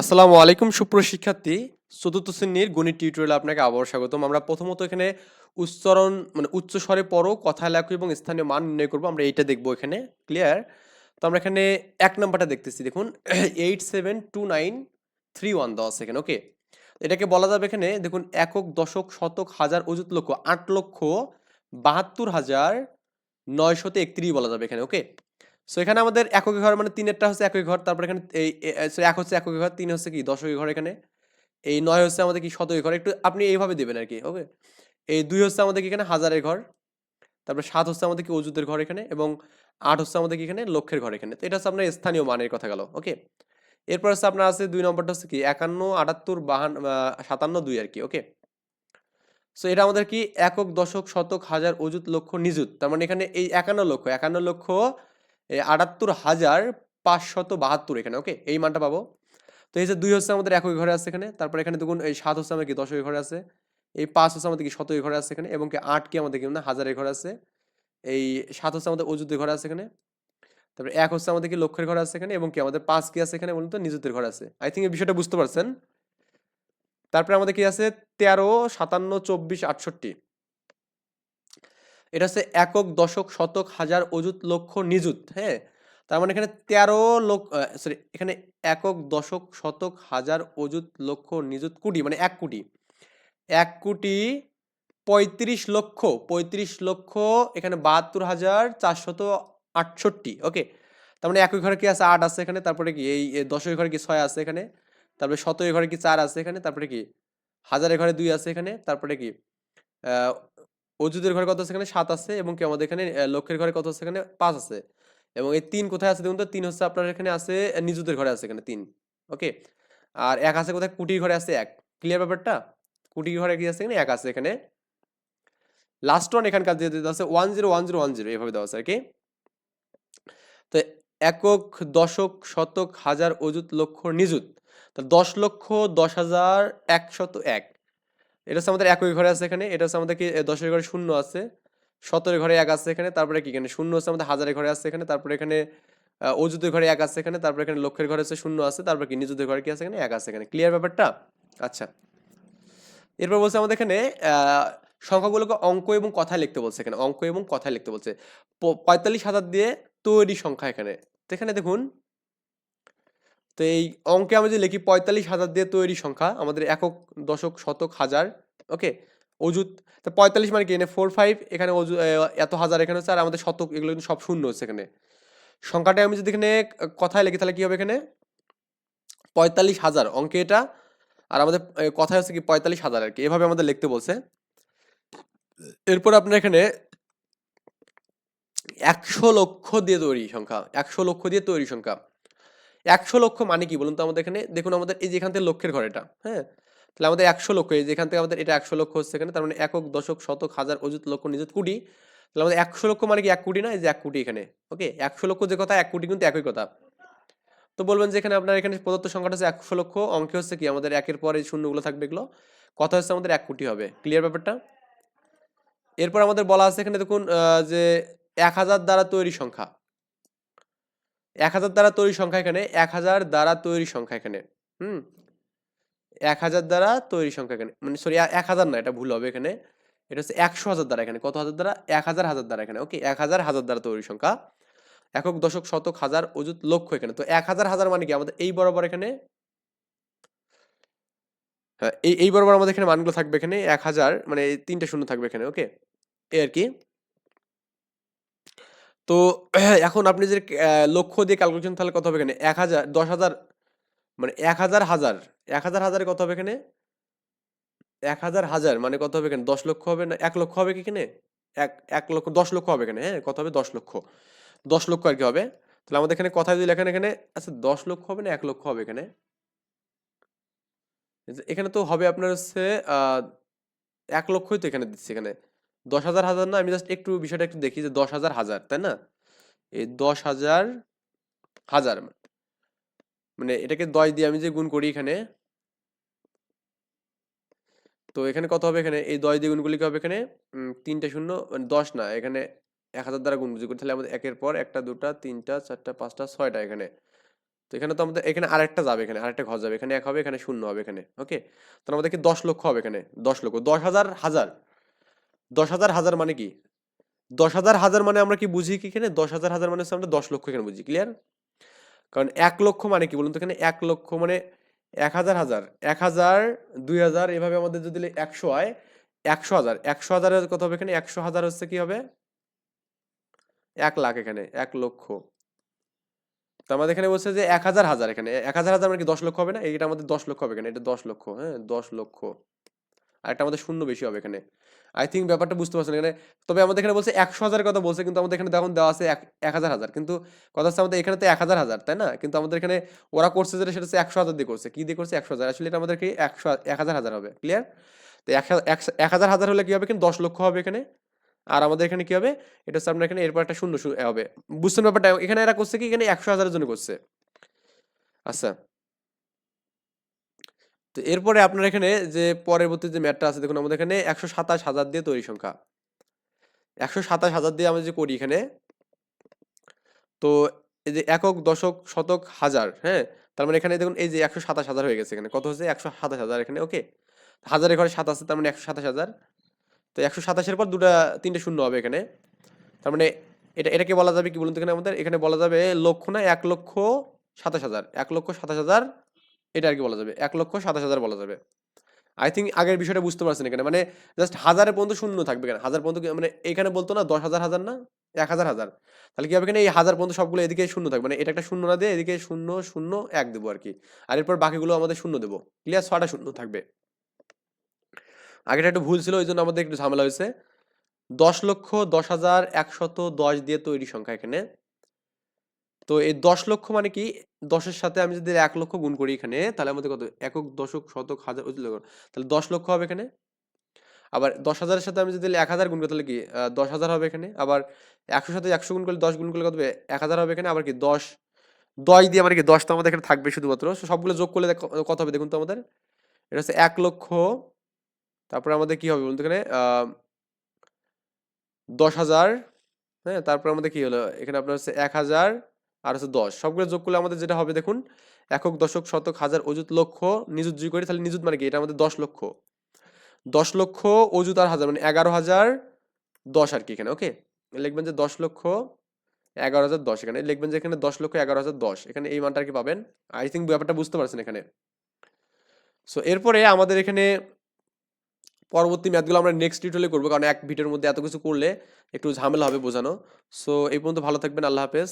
আসসালামু আলাইকুম সুপ্রশিক্ষার্থী চতুর্থ শ্রেণির গণিত টিউটোরিয়ালে আপনাকে আবার স্বাগতম। আমরা প্রথমত এখানে উচ্চারণ মানে উচ্চ স্বরে পড়ো কথা লেখো এবং স্থানীয় মান নির্ণয় করব। আমরা এইটা দেখব এখানে ক্লিয়ার তো আমরা এখানে এক নাম্বারটা দেখতেছি, দেখুন। Eight seven two nine three one আছে এখানে ওকে এটাকে বলা যাবে এখানে, দেখুন, একক, দশক, শতক, হাজার, অযুত লক্ষ, আট লক্ষ, বাহাত্তর হাজার, নয়শত একত্রিশ বলা যাবে এখানে ওকে সো এখানে আমাদের একক ঘর মানে তিনেরটা হচ্ছে একক ঘর, তারপর এখানে এই এক হচ্ছে একক ঘর, তিন হচ্ছে কি দশক ঘর এখানে। এই নয় হচ্ছে আমাদের কি শতক ঘর, একটু আপনি এইভাবে দেবেন আর কি ওকে এই দুই হচ্ছে আমাদের কি এখানে হাজারের ঘর, তারপর সাত হচ্ছে আমাদের কি অজুতের ঘর এখানে, এবং আট হচ্ছে আমাদের কি এখানে লক্ষের ঘর এখানে। তো এটা হচ্ছে আপনার স্থানীয় মানের কথা গেল ওকে এরপর হচ্ছে আপনার আছে দুই নম্বরটা হচ্ছে কি, একান্ন, আটাত্তর, বাহান্ন সাতান্ন, দুই আর কি ওকে সো এটা আমাদের কি একক, দশক, শতক, হাজার, অযুত, লক্ষ, নিযুত, তার মানে এখানে এই একান্ন লক্ষ একান্ন লক্ষ আটাত্তর হাজার পাঁচশত বাহাত্তর এখানে, ওকে? এই মানটা পাবো। তো এই যে দুই হচ্ছে আমাদের একই ঘরে আছে এখানে, তারপর এখানে দেখুন, এই সাত হচ্ছে আমাদের কি দশই ঘরে আছে, এই পাঁচ হচ্ছে আমাদের কি শতই ঘরে আছে এখানে, এবং কি আট কি আমাদের কি না হাজারের ঘরে আছে, এই সাত হচ্ছে আমাদের অযুতের ঘরে আছে এখানে, তারপরে এক হচ্ছে আমাদের কি লক্ষের ঘরে আছে এখানে, এবং কি আমাদের পাঁচ কি আছে এখানে বলুন তো নিজুতের ঘরে আছে। আই থিঙ্ক এই বিষয়টা বুঝতে পারছেন। তারপরে আমাদের কি আছে, তেরো সাতান্ন চব্বিশ আটষট্টি। এটা হচ্ছে একক, দশক, শতক, হাজার, অযুত, লক্ষ, নিযুত হ্যাঁ? তার মানে এখানে তেরো লোক সরি এখানে একক, দশক, শতক, হাজার, অযুত, লক্ষ, নিযুত, কোটি মানে এক কোটি। এক কোটি পঁয়ত্রিশ লক্ষ পঁয়ত্রিশ লক্ষ, এখানে বাহাত্তর হাজার, চারশত আটষট্টি ওকে তার মানে একই ঘরে কি আছে? আট আছে এখানে, তারপরে কি এই এ দশই ঘরে কি ছয় আছে এখানে? তারপরে শতই ঘরে কি চার আছে এখানে? তারপরে কি হাজারের ঘরে দুই আছে এখানে? তারপরে কি অজুদের ঘরে কত এখানে? সাত আছে এবং কি আমাদের এখানে লক্ষের ঘরে কত আছে পাঁচ আছে। এবং এই তিন কোথায় আছে দেখুন তো? তিন হচ্ছে আপনার এখানে আছে নিজুদের ঘরে আছে এখানে তিন। ওকে? আর এক আছে কোথায়? কুটির ঘরে আছে এক। ক্লিয়ার ব্যাপারটা? কুটির ঘরে কি আছে এখানে? এক আছে এখানে। লাস্ট ওয়ান এখানকার দিয়ে দেওয়া আছে one zero one zero one zero এভাবে দেওয়া আছে আর কি। তো একক, দশক, শতক, হাজার অযুত, লক্ষ, নিযুত। তো দশ লক্ষ, দশ হাজার, একশত এক। এটা হচ্ছে আমাদের একই ঘরে আছে এখানে, এটা হচ্ছে আমাদের কি দশের ঘরে শূন্য আছে, সতেরো ঘরে এক আছে এখানে, তারপরে কি এখানে? শূন্য হচ্ছে আমাদের হাজারের ঘরে আছে এখানে, তারপরে এখানে অযুতের ঘরে এক আছে এখানে, তারপরে এখানে লক্ষের ঘরে হচ্ছে শূন্য আছে, তারপরে কি নিজুদের ঘরে কি আছে এখানে? এক আছে এখানে। ক্লিয়ার ব্যাপারটা? আচ্ছা। এরপর বলছে আমাদের এখানে সংখ্যাগুলোকে অঙ্ক এবং কথায় লিখতে বলছে এখানে, অঙ্ক এবং কথায় লিখতে বলছে। পঁয়তাল্লিশ হাজার দিয়ে তৈরি সংখ্যা এখানে। এখানে দেখুন তো এই অঙ্কে আমি যদি লিখি পঁয়তাল্লিশ হাজার দিয়ে তৈরি সংখ্যা, আমাদের একক, দশক, শতক, হাজার ওকে অজুত তো পঁয়তাল্লিশ মানে কি? এখানে ফোর ফাইভ এখানে অজু এত হাজার এখানে হচ্ছে, আর আমাদের শতক, এগুলো কিন্তু সব শূন্য হচ্ছে এখানে। সংখ্যাটা আমি যদি এখানে কথায় লিখি, তাহলে কী হবে এখানে? পঁয়তাল্লিশ হাজার, অঙ্কে এটা, আর আমাদের কথায় হচ্ছে কি, পঁয়তাল্লিশ হাজার আর কি। এভাবে আমাদের লিখতে বলছে। এরপর আপনার এখানে একশো লক্ষ দিয়ে তৈরি সংখ্যা, একশো লক্ষ দিয়ে তৈরি সংখ্যা। একশো লক্ষ মানে কি বলুন তো আমাদের এখানে? দেখুন আমাদের এই যে এখান থেকে লক্ষের ঘর এটা হ্যাঁ? তাহলে আমাদের একশো লক্ষ, এই যেখান থেকে আমাদের এটা একশো লক্ষ হচ্ছে এখানে, তার মানে একক, দশক, শতক, হাজার, অযুত, লক্ষ, নিযুত, কোটি। তাহলে আমাদের একশো লক্ষ মানে কি এক কোটি না? এই যে এক কোটি এখানে, ওকে? একশো লক্ষ যে কথা, এক কোটি কিন্তু একই কথা। তো বলবেন যে এখানে আপনার এখানে প্রদত্ত সংখ্যাটা হচ্ছে একশো লক্ষ, অঙ্কে হচ্ছে কি? আমাদের একের পরে শূন্যগুলো থাকবে এগুলো। কথা হচ্ছে আমাদের এক কোটি হবে ক্লিয়ার ব্যাপারটা? এরপর আমাদের বলা আছে এখানে দেখুন যে এক হাজার দ্বারা তৈরি সংখ্যা। এক হাজার দ্বারা তৈরি সংখ্যা এখানে, এক হাজার দ্বারা তৈরি সংখ্যা এখানে, হুম? এক হাজার দ্বারা তৈরি সংখ্যা এখানে মানে সরি এক হাজার না, এটা ভুল হবে এখানে। এটা হচ্ছে একশো হাজার দ্বারা এখানে, কত হাজার দ্বারা? এক হাজার হাজার দ্বারা এখানে ওকে এক হাজার হাজার দ্বারা তৈরি সংখ্যা। একক, দশক, শতক, হাজার, অযুত, লক্ষ এখানে, তো এক হাজার হাজার মানে কি? আমাদের এই বরাবর এখানে হ্যাঁ এই এই বরাবর আমাদের এখানে মানগুলো থাকবে এখানে, এক হাজার মানে তিনটে শূন্য থাকবে এখানে ওকে এই আর কি। তো এখন আপনি যে আহ, লক্ষ দিয়ে ক্যালকুলেশন তাহলে কত হবে এখানে? এক হাজার দশ হাজার মানে এক হাজার হাজার এক হাজার হাজারে কত হবে এখানে? এক হাজার হাজার মানে কত হবে এখানে? দশ লক্ষ হবে না এক লক্ষ হবে কি এখানে? এক এক লক্ষ দশ লক্ষ হবে এখানে হ্যাঁ? কত হবে? দশ লক্ষ। দশ লক্ষ আর কি হবে? তাহলে আমাদের এখানে কথা যদি লেখেন এখানে আচ্ছা দশ লক্ষ হবে না এক লক্ষ হবে এখানে? এখানে তো হবে আপনার হচ্ছে এক লক্ষই তো এখানে দিচ্ছে এখানে। দশ হাজার হাজার না, আমি জাস্ট একটু বিষয়টা একটু দেখি যে দশ হাজার হাজার, তাই না? এই দশ হাজার হাজার মানে এটাকে দশ দিয়ে আমি যে গুণ করি এখানে, তো এখানে কত হবে এখানে? এই দশ দিয়ে গুণগুলি কি হবে এখানে? তিনটে শূন্য মানে দশ না, এখানে এক হাজার দ্বারা গুণ বুঝি করি, তাহলে আমাদের একের পর একটা, দুটা, তিনটা, চারটা, পাঁচটা, ছয়টা এখানে। তো এখানে তো আমাদের, এখানে আরেকটা যাবে এখানে, আরেকটা ঘর যাবে, এখানে এক হবে, এখানে শূন্য হবে এখানে ওকে তাহলে আমাদের কি দশ লক্ষ হবে এখানে? দশ লক্ষ, দশ হাজার হাজার। দশ হাজার হাজার মানে কি? দশ হাজার হাজার মানে আমরা কি বুঝি কি এখানে? দশ হাজার হাজার মানে হচ্ছে আমরা দশ লক্ষ এখানে বুঝি ক্লিয়ার কারণ এক লক্ষ মানে কি বলুন তো এখানে? এক লক্ষ মানে এক হাজার হাজার। এক হাজার, দুই হাজার এভাবে আমাদের যদি একশো হয় একশো হাজার। একশো হাজারের কত হবে এখানে? একশো হাজার হচ্ছে কি হবে? এক লাখ এখানে, এক লক্ষ। তো আমাদের এখানে বলছে যে এক হাজার হাজার এখানে। এক হাজার হাজার মানে কি দশ লক্ষ হবে না? এইটা আমাদের দশ লক্ষ হবে এখানে, এটা দশ লক্ষ হ্যাঁ দশ লক্ষ। আর একটা আমাদের শূন্য বেশি হবে এখানে। আই থিঙ্ক ব্যাপারটা বুঝতে পারছেন এখানে। তবে আমাদের এখানে বলছে একশো হাজারের কথা বলছে, কিন্তু আমাদের এখানে দেখুন দেওয়া আছে এক হাজার হাজার। কিন্তু কথা হচ্ছে আমাদের এখানে তো এক হাজার হাজার, তাই না? কিন্তু আমাদের এখানে ওরা করছে যেটা, সেটা হচ্ছে একশো হাজার দিয়ে করছে। কি দিয়ে করছে? একশো হাজার। আসলে এটা আমাদেরকে একশো, এক হাজার হাজার হবে। ক্লিয়ার তো এক হাজার হাজার হলে কি হবে? কিন্তু দশ লক্ষ হবে এখানে। আর আমাদের এখানে কি হবে? এটা হচ্ছে আপনার এখানে এরপর একটা শূন্য হবে। বুঝছেন ব্যাপারটা? এখানে এরা করছে কি? এখানে একশো হাজারের জন্য করছে। আচ্ছা। তো এরপরে আপনার এখানে যে পরবর্তী যে ম্যাটটা আছে, দেখুন আমাদের এখানে একশো সাতাশ হাজার দিয়ে তৈরি সংখ্যা। একশো সাতাশ হাজার দিয়ে আমরা যে করি এখানে, তো এই যে একক, দশক, শতক, হাজার হ্যাঁ? তার মানে এখানে দেখুন এই যে একশো সাতাশ হাজার হয়ে গেছে এখানে। কত হচ্ছে একশো সাতাশ হাজার এখানে, ওকে? হাজারের ঘরে সাত আছে, তার মানে একশো সাতাশ হাজার। তো একশো সাতাশের পর দুটা, তিনটে শূন্য হবে এখানে। তার মানে এটা, এটাকে বলা যাবে কি বলুন তো এখানে আমাদের? এখানে বলা যাবে লক্ষ না, এক লক্ষ সাতাশ হাজার। এক লক্ষ সাতাশ হাজার এটা আর কি বলা যাবে। এক লক্ষ সাতাশ হাজার বলা যাবে। আই থিঙ্ক আগের বিষয়টা বুঝতে পারছেন এখানে। মানে জাস্ট হাজারের পর্যন্ত শূন্য থাকবে এখানে। হাজার পর্যন্ত মানে এখানে বলতো না দশ হাজার হাজার না? এক হাজার হাজার। তাহলে কি হবে এখানে এই হাজার পর্যন্ত সবগুলো এদিকে শূন্য থাকবে। মানে এটা একটা শূন্য না দিয়ে এদিকে শূন্য শূন্য, এক দেবো আর কি আর এরপর বাকিগুলো আমাদের শূন্য দেবো। ক্লিয়ার ছটা শূন্য থাকবে। আগেটা একটু ভুল ছিল ওই জন্য আমাদের একটু ঝামেলা হয়েছে। দশ লক্ষ দশ হাজার একশত দশ দিয়ে তৈরি সংখ্যা এখানে। তো এই দশ লক্ষ মানে কি? দশের সাথে আমি যদি এক লক্ষ গুণ করি এখানে, তাহলে আমাদের কত? একক, দশক, শতক, হাজার। তাহলে দশ লক্ষ হবে এখানে। আবার দশ হাজারের সাথে আমি যদি এক হাজার গুণ করি, তাহলে কি? দশ হাজার হবে এখানে। আবার একশোর সাথে একশো গুণ করলে দশ গুণ করলে কত এক হাজার হবে এখানে। আবার কি? দশ। দশ দিয়ে মানে কি? দশটা আমাদের এখানে থাকবে শুধুমাত্র। সবগুলো যোগ করলে কত হবে দেখুন তো আমাদের? এটা হচ্ছে এক লক্ষ। তারপরে আমাদের কি হবে বলুন এখানে? দশ হাজার। হ্যাঁ তারপর আমাদের কি হলো? এখানে আপনার হচ্ছে এক হাজার। আর হচ্ছে দশ। সবগুলো যোগ করলে আমাদের যেটা হবে দেখুন, একক, দশক, শতক, হাজার, অযুত, লক্ষ, নিযুত যদি করি তাহলে নিযুত মানে কি? এটা আমাদের দশ লক্ষ। দশ লক্ষ, অযুত আর হাজার মানে এগারো হাজার, দশ আর কি এখানে ওকে লিখবেন যে দশ লক্ষ, এগারো হাজার, দশ এখানে। লিখবেন যে এখানে দশ লক্ষ, এগারো হাজার, দশ। এখানে এই মানটা আর কি পাবেন? আই থিঙ্ক ব্যাপারটা বুঝতে পারছেন এখানে। সো এরপরে আমাদের এখানে পরবর্তী ম্যাথগুলো আমরা নেক্সট টিউটোরিয়ালে করব, কারণ এক ভিডিওর মধ্যে এত কিছু করলে একটু ঝামেলা হবে বোঝানো। সো এই পর্যন্ত ভালো থাকবেন, আল্লাহ হাফেজ।